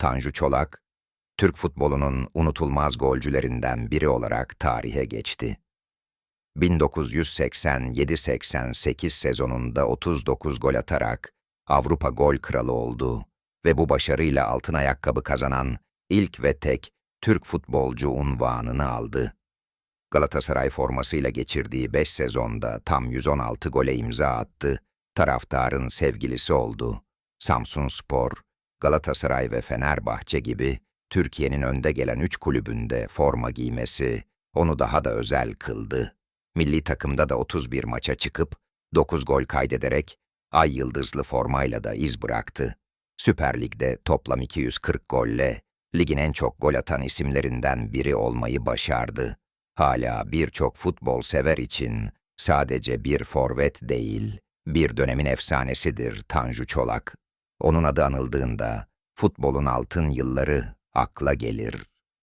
Tanju Çolak, Türk futbolunun unutulmaz golcülerinden biri olarak tarihe geçti. 1987-88 sezonunda 39 gol atarak Avrupa gol kralı oldu ve bu başarıyla altın ayakkabı kazanan ilk ve tek Türk futbolcu unvanını aldı. Galatasaray formasıyla geçirdiği 5 sezonda tam 116 gole imza attı, taraftarın sevgilisi oldu. Samsun Spor, Galatasaray ve Fenerbahçe gibi Türkiye'nin önde gelen üç kulübünde forma giymesi onu daha da özel kıldı. Milli takımda da 31 maça çıkıp 9 gol kaydederek ay yıldızlı formayla da iz bıraktı. Süper Lig'de toplam 240 golle ligin en çok gol atan isimlerinden biri olmayı başardı. Hala birçok futbol sever için sadece bir forvet değil, bir dönemin efsanesidir Tanju Çolak. Onun adı anıldığında futbolun altın yılları akla gelir.